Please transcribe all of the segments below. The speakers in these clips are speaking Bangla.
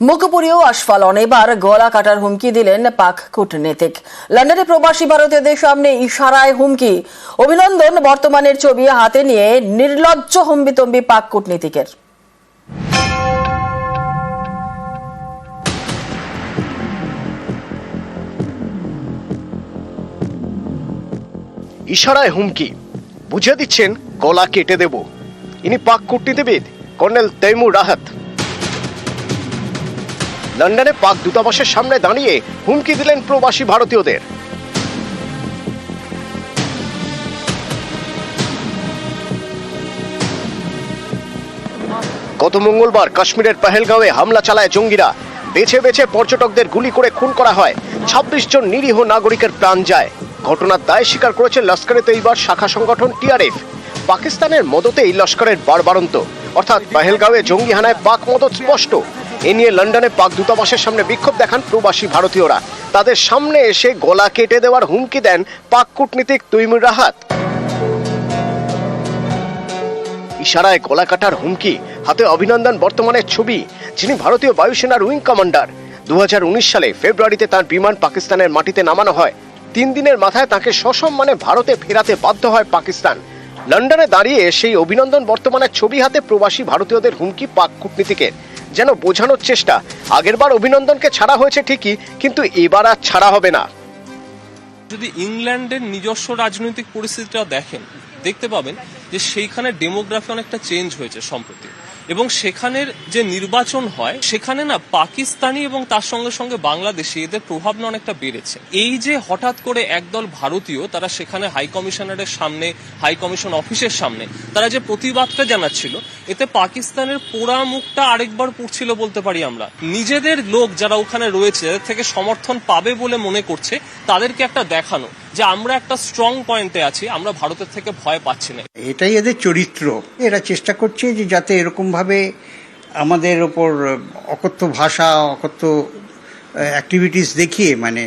মুখপুরীয় আশফালন। এবার গলা কাটার হুমকি দিলেন পাক কূটনীতিক। লন্ডনে প্রবাসী ভারতীয়দের সামনে ইশারায় হুমকি। অভিনন্দন বর্তমানের ছবি হাতে নিয়ে নির্লজ্জ হম্বিতম্বি পাক কূটনীতিকের। ইশারায় হুমকি। বুঝিয়ে দিচ্ছেন, গলা কেটে দেব। ইনি পাক কূটনীতিবিদ, কর্নেল তৈমুর রাহাত। লন্ডনে পাক দূতাবাসের সামনে দাঁড়িয়ে হুমকি দিলেন প্রবাসী ভারতীয়দের। গত মঙ্গলবার কাশ্মীরের পেহেলগাঁওয়ে হামলা চালায় জঙ্গিরা। বেছে বেছে পর্যটকদের গুলি করে খুন করা হয়। ছাব্বিশ জন নিরীহ নাগরিকের প্রাণ যায়। ঘটনার দায় স্বীকার করেছে লস্করে তৈবার শাখা সংগঠন টিআরএফ। পাকিস্তানের মদতেই লস্করের বারবারন্ত অর্থাৎ পেহেলগাঁওয়ে জঙ্গি হানায় পাক মদত স্পষ্ট। এ নিয়ে লন্ডনে পাক দূতাবাসের সামনে বিক্ষোভ দেখান প্রবাসী ভারতীয়রা। তাদের সামনে এসে গলা কেটে দেওয়ার হুমকি দেন পাক কূটনীতিক তৈমুর রাহাত। ইশারায় গলা কাটার হুমকি, হাতে অভিনন্দন বর্তমানের ছবি, যিনি ভারতীয় বায়ুসেনার উইং কমান্ডার। দু হাজার উনিশ সালে ফেব্রুয়ারিতে তার বিমান পাকিস্তানের মাটিতে নামানো হয়। তিন দিনের মাথায় তাকে সসম্মানে ভারতে ফেরাতে বাধ্য হয় পাকিস্তান। লন্ডনে দাঁড়িয়ে সেই অভিনন্দন বর্তমানের ছবি হাতে প্রবাসী ভারতীয়দের হুমকি পাক কূটনীতিকের। যেন বোঝানোর চেষ্টা। আগেরবার অভিনন্দনকে ছাড়া হয়েছে ঠিকই, কিন্তু এবার আর ছাড়া হবে না। যদি ইংল্যান্ডের নিজস্ব রাজনৈতিক পরিস্থিতিটা দেখেন, দেখতে পাবেন যে সেইখানে ডেমোগ্রাফি অনেকটা চেঞ্জ হয়েছে সম্প্রতি। এবং সেখানের যে নির্বাচন হয়, সেখানে না পাকিস্তানি এবং তার সঙ্গে সঙ্গে বাংলাদেশি এদের প্রভাব না অনেকটা বেড়েছে। এই যে হঠাৎ করে একদল ভারতীয় তারা সেখানে হাই কমিশনারের সামনে, হাই কমিশন অফিসের সামনে, তারা যে প্রতিবাদটা জানাচ্ছিল, এতে পাকিস্তানের পোড়া মুখটা আরেকবার পড়ছিল বলতে পারি আমরা। নিজেদের লোক যারা ওখানে রয়েছে থেকে সমর্থন পাবে বলে মনে করছে, তাদেরকে একটা দেখানো। যে আমরা একটা স্ট্রং পয়েন্টে আছি, আমরা ভারতের থেকে ভয় পাচ্ছি না। এটাই এদের চরিত্র। এরা চেষ্টা করছে যে যাতে এরকমভাবে আমাদের ওপর অকথ্য ভাষা, অকথ্য অ্যাক্টিভিটিস দেখিয়ে মানে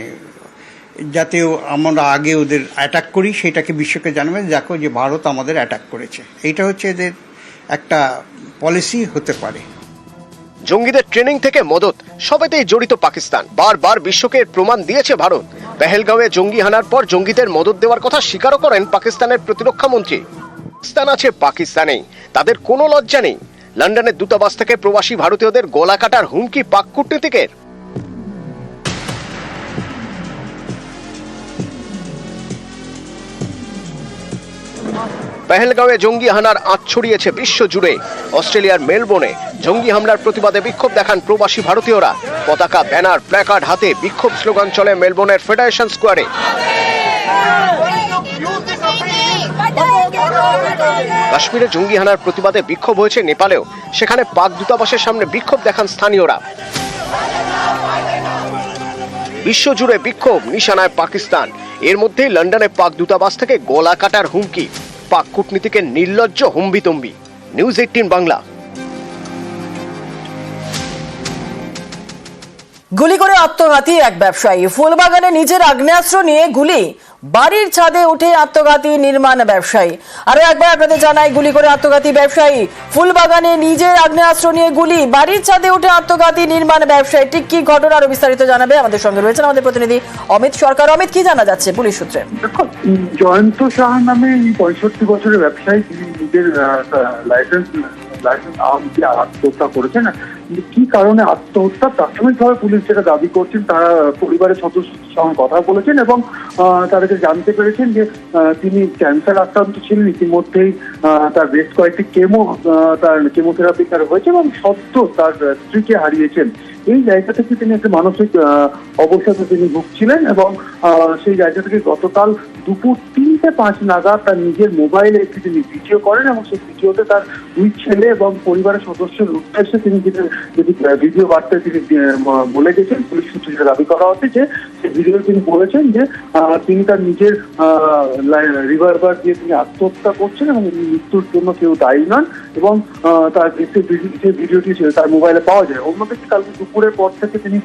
যাতে আমরা আগে ওদের অ্যাটাক করি সেটাকে বিশ্বকে জানাবে, দেখো যে ভারত আমাদের অ্যাটাক করেছে। এইটা হচ্ছে এদের একটা পলিসি হতে পারে। জঙ্গিদের ট্রেনিং থেকে মদত। সবেতেই জড়িত পাকিস্তান। বারবার বিশ্বকে প্রমাণ দিয়েছে ভারত। পেহেলগাঁওয়ে জঙ্গি হানার পর জঙ্গিদের মদত দেওয়ার কথা স্বীকারও করেন পাকিস্তানের প্রতিরক্ষা মন্ত্রী। পাকিস্তান আছে, পাকিস্তানেই। তাদের কোনো লজ্জা নেই। লন্ডনের দূতাবাস থেকে প্রবাসী ভারতীয়দের গলা কাটার হুমকি পাক কূটনীতিকের। পেহেলগাঁওয়ে জঙ্গি হানার আঁচ ছড়িয়েছে বিশ্ব জুড়ে অস্ট্রেলিয়ার মেলবোর্নে জঙ্গি হামলার প্রতিবাদে বিক্ষোভ দেখান প্রবাসী ভারতীয়রা। পতাকা, ব্যানার, প্ল্যাকার্ড হাতে বিক্ষোভ স্লোগান চলে মেলবোর্নের ফেডারেশন স্কোয়ারে কাশ্মীরে জঙ্গি হানার প্রতিবাদে বিক্ষোভ হয়েছে নেপালেও। সেখানে পাক দূতাবাসের সামনে বিক্ষোভ দেখান স্থানীয়রা। বিশ্বজুড়ে বিক্ষোভ, নিশানায় পাকিস্তান। এর মধ্যেই লন্ডনে পাক দূতাবাস থেকে গলা কাটার হুমকি। পাক কূটনীতিকে নির্লজ্জ হুম্বিতম্বি। News eighteen Bangla. গুলি করে আত্মঘাতী এক ব্যবসায়ী। ফুলবাগানে নিজের আগ্নেয়াস্ত্র নিয়ে গুলি। বাড়ির ছাদে উঠে আত্মঘাতী নির্মাণ ব্যবসায়ী। আরও একবার আপনাদের জানাই, গুলি করে আত্মঘাতী ব্যবসায়ী। ফুলবাগানে নিজের আগ্নেয়াস্ত্র নিয়ে গুলি। বাড়ির ছাদে উঠে আত্মঘাতী নির্মাণ ব্যবসায়ী। ঠিক কি ঘটনা আরও বিস্তারিত জানাবে আমাদের সঙ্গে রয়েছেন আমাদের প্রতিনিধি অমিত সরকার। অমিত, কি জানা যাচ্ছে পুলিশ সূত্রে? জয়ন্ত সাহা নামে পঁয়ষট্টি বছরের ব্যবসায়ী তিনি নিজের লাইসেন্স লাইসেন্স আম দিয়ে আত্মহত্যা করেছেন। কি কারণে আত্মহত্যা? প্রাথমিকভাবে পুলিশ যেটা দাবি করছেন, তারা পরিবারের সদস্যদের সঙ্গে কথা বলেছেন এবং তাদেরকে জানতে পেরেছেন যে তিনি ক্যান্সার আক্রান্ত ছিলেন। ইতিমধ্যেই তার বেশ কয়েকটি কেমো তার কেমোথেরাপি তার হয়েছে এবং সত্য তার স্ত্রীকে হারিয়েছেন। এই জায়গা থেকে তিনি একটা মানসিক অবসাদে তিনি ভুগছিলেন এবং সেই জায়গা থেকে গতকাল দুপুর তিনটে পাঁচ নাগাদ তার নিজের মোবাইলে একটি তিনি ভিডিও করেন এবং সেই ভিডিওতে তার দুই ছেলে এবং পরিবারের সদস্যের উদ্দেশ্যে তিনি যেটি ভিডিও বার্তায় তিনি বলে গেছেন, পুলিশ সূত্রে দাবি করা হচ্ছে যে সেই ভিডিও তিনি বলেছেন যে তিনি তার নিজের রিভারবার দিয়ে তিনি আত্মহত্যা করছেন এবং মৃত্যুর জন্য কেউ দায়ী নন এবং তার যে ভিডিওটি ছিল তার মোবাইলে পাওয়া যায়। অন্যদিকে কালকে দুপুরের পর থেকে তিনি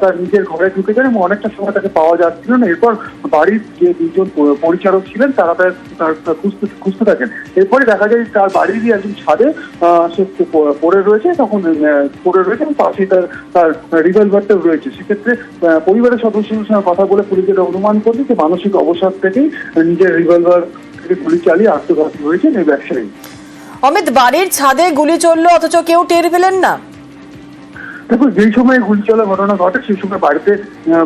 তার নিজের ঘরে ঢুকে যান এবং অনেকটা সময় তাকে পাওয়া যাচ্ছিল না। এরপর বাড়ির যে দুজন প- পরিচারক ছিলেন, তারা তার- খুঁজতে খুঁজতে থাকেন। এরপরে দেখা যায় তার বাড়িরই একজন ছাদে সে পড়ে রয়েছে, তখন পড়ে রয়েছে এবং পাশেই তার তার রিভলভারটাও রয়েছে। সেক্ষেত্রে পরিবারের সদস্যদের সঙ্গে কথা বলে পুলিশ যেটা অনুমান করছে যে মানসিক অবসাদ থেকেই নিজের রিভলভার থেকে গুলি চালিয়ে আত্মঘাতী হয়েছেন এই ব্যবসায়ী। অমিত, বাড়ির ছাদে গুলি চলল, অথচ কেউ টের পেলেন না। দেখুন যেই সময় গুলি চলার ঘটনা ঘটে সেই সময় বাড়িতে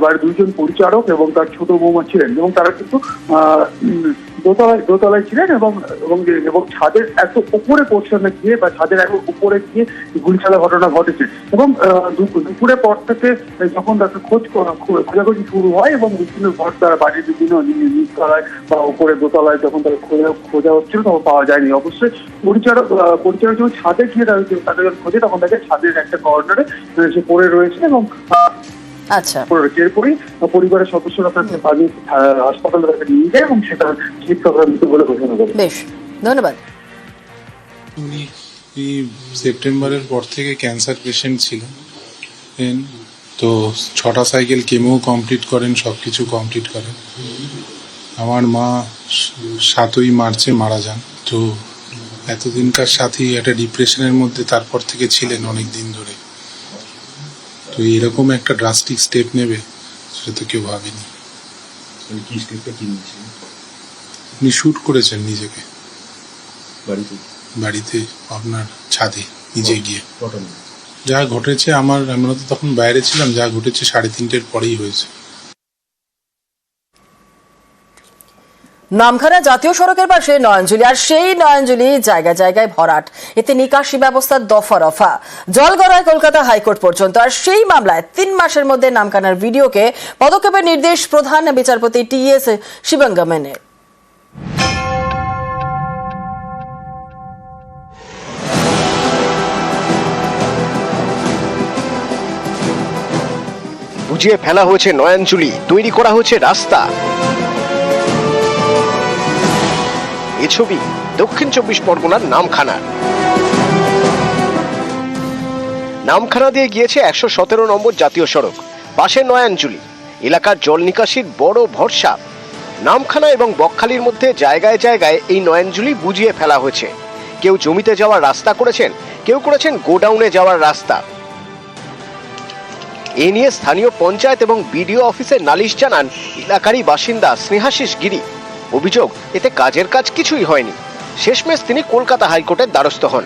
বাড়ির দুইজন পরিচারক এবং তার ছোট বৌমা ছিলেন এবং তারা কিন্তু দোতলায় দোতলায় ছিলেন এবং এবং এবং ছাদের এত উপরে পোর্শনে গিয়ে বা ছাদের এত উপরে গিয়ে গুলি চলার ঘটনা ঘটেছে। এবং আহ, দু- দুপুরের পর থেকে যখন তাকে খোঁজ খোঁজাখুঁজি শুরু হয় এবং বিভিন্ন ঘর তারা বাড়ির বিভিন্ন নিচতলায় বা উপরে দোতলায় যখন তারা খোঁজা খোঁজা হচ্ছিল তখন পাওয়া যায়নি। অবশ্যই পরিচারক পরিচারক যখন ছাদে গিয়ে তাদের যখন খোঁজে তখন তাকে ছাদের একটা কর্নারে সে পড়ে রয়েছে এবং আচ্ছা। পড়ে রয়েছে। পরিবারের সদস্যরা তাকে পালিয়ে হাসপাতালে তাকে নিয়ে যায় এবং সেটা চিকিৎসকরা বলে ঘোষণা করে। বেশ ধন্যবাদ। উনি সেপ্টেম্বরের পর থেকে ক্যান্সার পেশেন্ট ছিলেন? তো ছটা সাইকেল কেমো কমপ্লিট করেন সব কিছু কমপ্লিট করেন। আমার মা সাতই মার্চে মারা যান। তো এতদিনকার সাথী একটা ডিপ্রেশনের মধ্যে তারপর থেকে ছিলেন অনেক দিন ধরে। তো এরকম একটা ড্রাস্টিক স্টেপ নেবে সেটা তো কেউ ভাবেনি। আপনি স্টেপটা কি নিয়েছিল উনি শ্যুট করেছেন নিজেকে। বাড়িতে? বাড়িতে আপনার ছাদে নিজে গিয়ে। যা ঘটেছে আমার আমরা তো তখন বাইরে ছিলাম যা ঘটেছে সাড়ে তিনটের পরেই হয়েছে। নামখানা জাতীয় সড়কের পাশে নয়নজুলি আর সেই নয়নজুলি জায়গায় জায়গায় ভরাট। এতে নিকাশি ব্যবস্থার দফা রফা জল গড়ায় কলকাতা হাইকোর্ট পর্যন্ত। আর সেই মামলায় তিন মাসের মধ্যে নামখানার ভিডিওকে পদক্ষেপের নির্দেশ প্রধান বিচারপতি টি এস শিবঙ্গমেনের বুঝিয়ে ফেলা হয়েছে নয়নচুলি তৈরি করা হয়েছে রাস্তা। এ ছবি দক্ষিণ চব্বিশ পরগনার নামখানার নামখানা দিয়ে গিয়েছে একশো সতেরো নম্বর জাতীয় সড়ক, পাশে নয়াঞ্জলি। এলাকার জল নিকাশির বড় ভরসা। নামখানা এবং বকখালির মধ্যে জায়গায় জায়গায় এই নয়াঞ্জলি বুঝিয়ে ফেলা হয়েছে। কেউ জমিতে যাওয়ার রাস্তা করেছেন, কেউ করেছেন গোডাউনে যাওয়ার রাস্তা। এ নিয়ে স্থানীয় পঞ্চায়েত এবং বিডিও অফিসে নালিশ জানান এলাকারই বাসিন্দা স্নেহাশিস গিরি। অভিযোগ, এতে কাজের কাজ কিছুই হয়নি। শেষমেশ তিনি কলকাতা হাইকোর্টের দ্বারস্থ হন।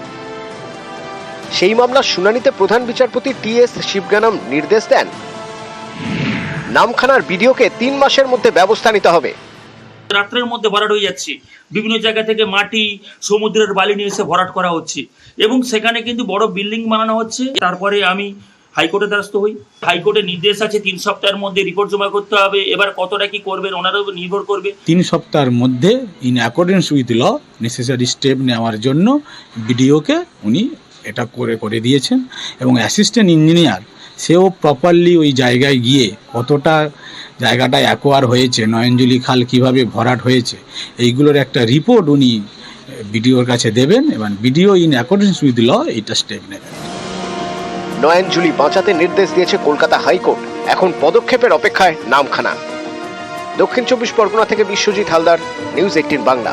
সেই মামলার শুনানিতে প্রধান বিচারপতি টি এস শিবগানাম নির্দেশ দেন, নামখানার বিডিওকে তিন মাসের মধ্যে ব্যবস্থা নিতে হবে। রাত্রের মধ্যে ভরাট হয়ে যাচ্ছে। বিভিন্ন জায়গা থেকে মাটি, সমুদ্রের বালি নিয়ে এসে ভরাট করা হচ্ছে। এবং সেখানে কিন্তু বড় বিল্ডিং বানানো হচ্ছে। তারপরে আমি হাইকোর্টের দ্বারস্থ হই। হাইকোর্টের নির্দেশ আছে তিন সপ্তাহের মধ্যে রিপোর্ট জমা করতে হবে। এবার কতটা কি করবেন ওনারও নির্ভর করবে। তিন সপ্তাহের মধ্যে in accordance with law necessary step নেওয়ার জন্য বিডিওকে উনি এটা করে করে দিয়েছেন এবং অ্যাসিস্ট্যান্ট ইঞ্জিনিয়ার সেও প্রপারলি ওই জায়গায় গিয়ে কতটা জায়গাটা অ্যাকোয়ার হয়েছে, নয়নজুলি খাল কীভাবে ভরাট হয়েছে, এইগুলোর একটা রিপোর্ট উনি বিডিওর কাছে দেবেন এবং BDO in accordance with law এইটা স্টেপ নেবেন। নয়নজুলি বাঁচাতে নির্দেশ দিয়েছে কলকাতা হাইকোর্ট। এখন পদক্ষেপের অপেক্ষায় নামখানা। দক্ষিণ চব্বিশ পরগনা থেকে বিশ্বজিৎ হালদার, নিউজ এইটিন বাংলা।